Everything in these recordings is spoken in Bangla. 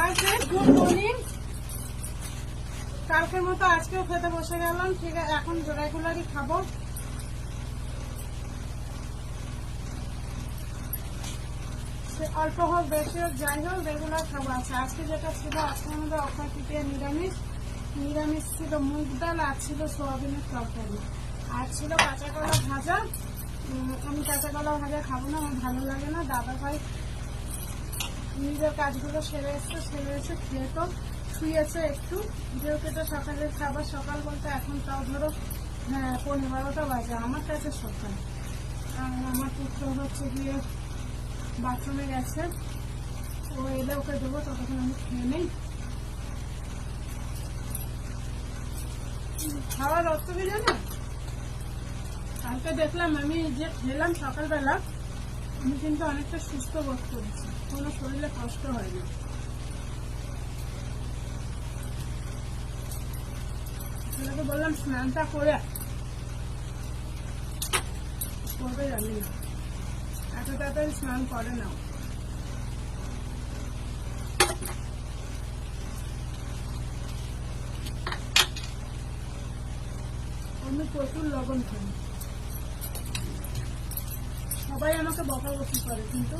হাই মর্নিং কালকের মতো আজকেও খেতে বসে গেলাম, ঠিক আছে, এখন রেগুলারই খাব। অল্প হোক, বেশি হোক, যাই হোক রেগুলার খাব। আছে আজকে যেটা ছিল, আজকে আমাদের অক্ষয় তৃতীয় নিরামিষ। নিরামিষ ছিল মুগ ডাল আর ছিল সোয়াবিনের তরকারি। আর ছিল কাঁচা কলা ভাজা আমি কাঁচা কলা ভাজা খাব না, আমার ভালো লাগে না। দাদা ভাই নিজের কাজগুলো সেরে এসছে, সেরে এসে খেয়ে তো শুয়েছে একটু। যেহেতু এটা সকালের খাবার, সকাল বলতে এখন তাও ধরো হ্যাঁ পনেরো বারোটা বাজে, আমার কাছে সকাল। আর আমার পুত্র হচ্ছে গিয়ে বাথরুমে গেছে। ও এলে ওকে দেবো, ততক্ষণ আমি খেয়ে নেই। খাওয়ার কি জানো কালকে দেখলাম আমি যে খেলাম সকালবেলা আমি কিন্তু অনেকটা সুস্থ বোধ করেছি কোনো শরীরে কষ্ট হয়নি ছেলেকে বললাম, স্নানটা করে। করবে জানি না এত তাড়াতাড়ি স্নান করে না। আমি প্রচুর লবণ খাই সবাই আমাকে বকাবকি করে, কিন্তু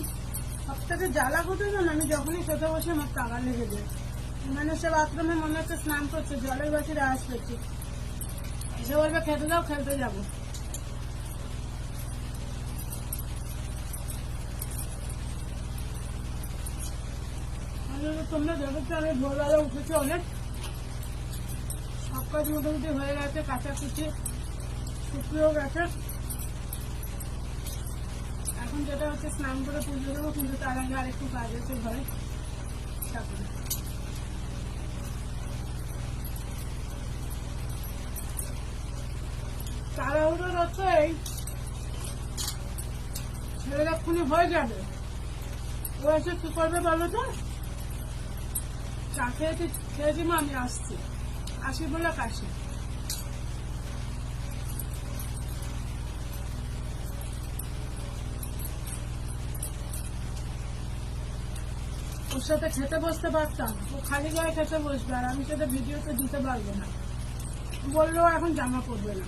সব থেকে জ্বালা কোথায় জানো আমি যখনই খেতে বসে আমার টাকা লেগে যায়। মানে সে বাথরুমে মনে হচ্ছে স্নান করছে, জলের বাসির আওয়াজ করছে এসে বলবে, খেতে যাও খেলতে যাব। তোমরা দেখেছ আমি ভোরবেলা উঠেছি অনেক? সব কাজ মোটামুটি হয়ে গেছে, কাঁচাকুচি শুকিয়েও গেছে। যেটা হচ্ছে স্নান করে পুজো দেবো, কিন্তু তার আগে আরেকটু কাজ আছে ঘরে। তারপরে। হয়ে যাবে। কি করবে বলো তো? চা খেয়েছি খেয়েছি মা, আমি আসছি। আসি বলে কাশি। ওর সাথে খেতে বসতে পারতাম। ও খালি গায়ে খেতে বসবে আর আমি সেটা ভিডিওতে দিতে পারব না। বললেও এখন জামা পরবে না।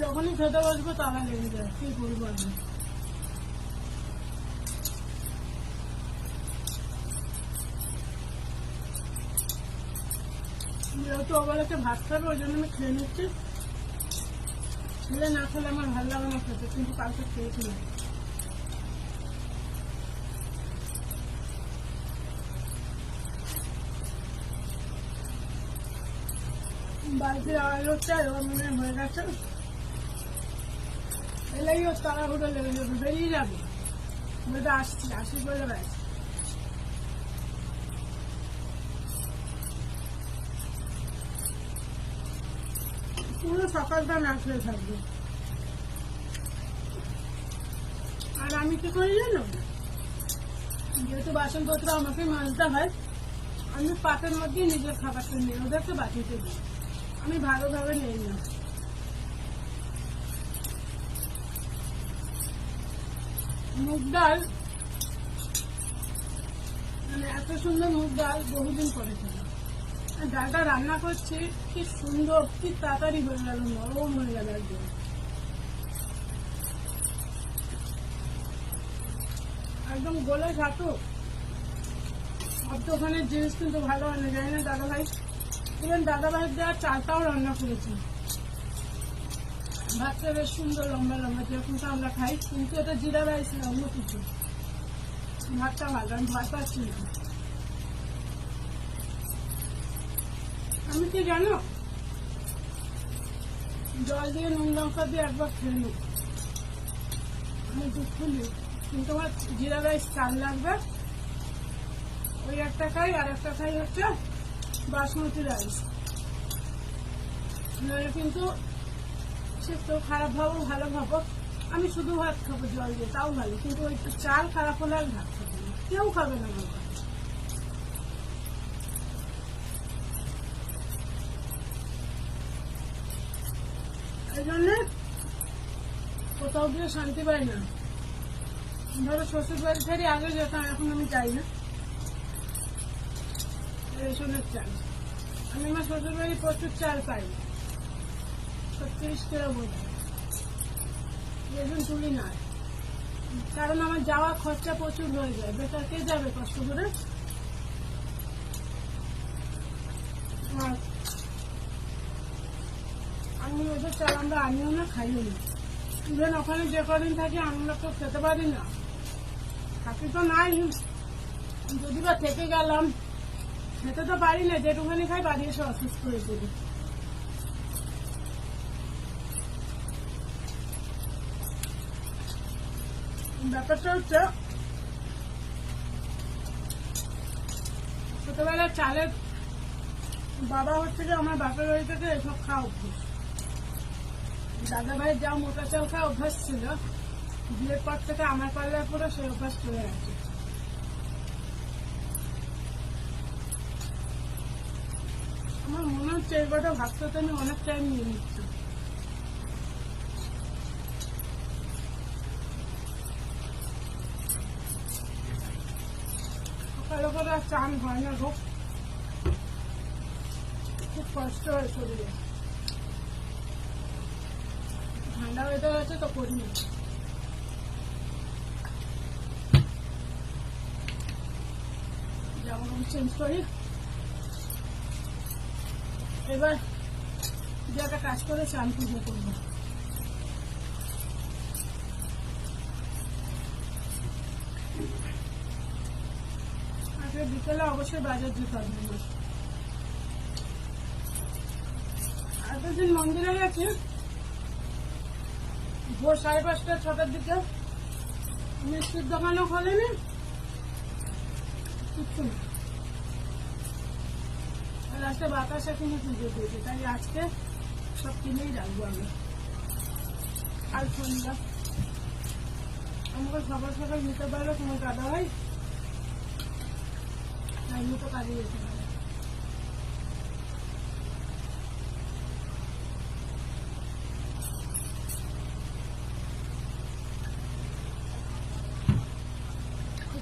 যখনই খেতে বসবো তালা লেগে যায়, কি করব আমি? যেহেতু আবার একটা ভাত খাবে, ওই জন্য আমি খেয়ে নিচ্ছি। ছেলে না খেলে আমার ভালো লাগে না খেতে, কিন্তু কালকে খেয়েছিলাম। বাড়িতে আর ওর মনে হয়ে গেছে। এলেই তাড়াহুড়ো লেগে যাবে, বেরিয়ে যাবে। আসছি, আসি বলে গেছে পুরো সকালটা না খেয়ে থাকবে। আর আমি কি করি জানো? যেহেতু বাসনপত্র আমাকে মাজতে হয়, আমি পাতের মধ্যে নিজের খাবারটা নিই ওদেরকে বাটিতে দিই। আমি ভালোভাবে নেই না। মুগ ডাল মানে এত সুন্দর মুগ ডাল বহুদিন পরে আর ডালটা রান্না করছি, কি সুন্দর, কি তাড়াতাড়ি হয়ে গেল, নরম হয়ে গেল একদম। একদম গোলে ঘাটো সব দোকানের জিনিস কিন্তু ভালো হয় না জানি না দাদা ভাই ইভেন দাদা ভাইয়ের দেওয়া চালটাও রান্না করেছি। ভাতটা বেশ সুন্দর, লম্বা লম্বা, যেরকমটা আমরা খাই। কিন্তু এটা জিরা রাইস না, অন্য কিছু। ভাতটা ভালো, আমি ভাত পাচ্ছি না। আমি কি জানো? জল দিয়ে নুন লঙ্কা দিয়ে একবার খেয়ে নেব আমি দুধ খুলি কিন্তু আমার জিরা রাইস চাল লাগবে। ওই একটা খাই, আর একটা খাই হচ্ছে বাসমতি রাইস। নইলে কিন্তু সে তো খারাপ ভাবো, ভালো ভাবো। আমি শুধু ভাত খাব জল দিয়ে, তাও ভালো। কিন্তু ওই চাল খারাপ হলে আর ভাত খাব। কেউ খাবে না এই কোথাও গিয়ে শান্তি পাই না। ধরো শ্বশুর বাড়ি ছেড়ে আগে যেতাম, এখন আমি যাই না। রেশনের চাল। আমি আমার শ্বশুর বাড়ি প্রচুর চাল পাই। ছত্রিশ কিলো বোধ রেশন তুলি না। কারণ আমার যাওয়া খরচা প্রচুর হয়ে যায়। বেকার কে যাবে কষ্ট করে আর ওদের চাল আমরা আনিও না, খাইও না। ইভেন ওখানে যে কদিন থাকি আমরা তো খেতে পারি না। থাকি তো নাই। যদি বা থেকে গেলাম, খেতে তো পারি না যেটুখানি খাই বাড়ি এসে অসুস্থ হয়ে পড়ি। ব্যাপারটা হচ্ছে ছোটবেলার চালের বাবা হচ্ছে যে আমার বাপের বাড়ি থেকে এসব খাওয়া অভ্যেস। দাদা ভাইয়ের যা মোটা খাওয়া অভ্যাস ছিল, বিয়ের পর থেকে আমার পাল্লায় পুরো সেই অভ্যাস চলে গেছে। আমার মনে হচ্ছে এই কটা ভাবতে আমি অনেক টাইম নিয়ে নিচ্ছি। সকালে করে চান হয় না গো। খুব কষ্ট হয় শরীরে। ঠান্ডা ওয়েদার আছে তো করি না জামা এবার যে একটা কাজ করে চান পুজো করব আজকে বিকেলে অবশ্যই বাজার যেতে হবে আমার। এতদিন মন্দিরে গেছি ভোর সাড়ে পাঁচটা, ছটার দিকে। মিষ্টির দোকানও খোলেনি। কিচ্ছু না। লাস্টে বাতাসা কিনে পুজো দিয়েছে, তাই আজকে সব কিনেই রাখব আমি আর সন্ধ্যা আমাকে সকাল সকাল নিতে পারলে তোমার দাদা হয়? তাই মতো কাজে যেতে পারে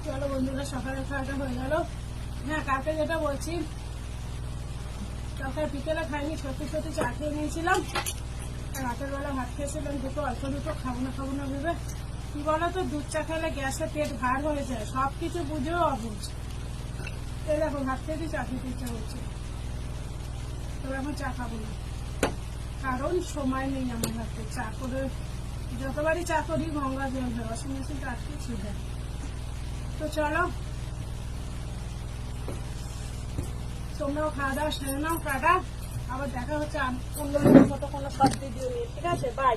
তো চলো বন্ধুরা, সকালে খাওয়াটা হয়ে গেল। হ্যাঁ কালকে যেটা বলছি, কালকে বিকেলে খাইনি, সত্যি সত্যি চা খেয়ে নিয়েছিলাম। রাতের বেলা ভাত খেয়েছিলাম, দুটো, অল্প দুটো, খাব না খাব না ভেবে। কি বলো তো দুধ চা খেলে গ্যাসে পেট ভার হয়ে যায় সব কিছু বুঝেও অবুঝ। এই দেখো, ভাত খেয়ে চা খেতে ইচ্ছা হচ্ছে তবে এখন চা খাব না। কারণ সময় নেই আমার হাতে। চা করে, যতবারই চা করি, গঙ্গা জল হয় মেশিনটা আটকে ছিল। তো চলো। তোমরাও খাওয়া দাওয়া সেরে নাও কাটা আবার দেখা হচ্ছে অন্য মতো কোনো সব ভিডিও নিয়ে। ঠিক আছে? বাই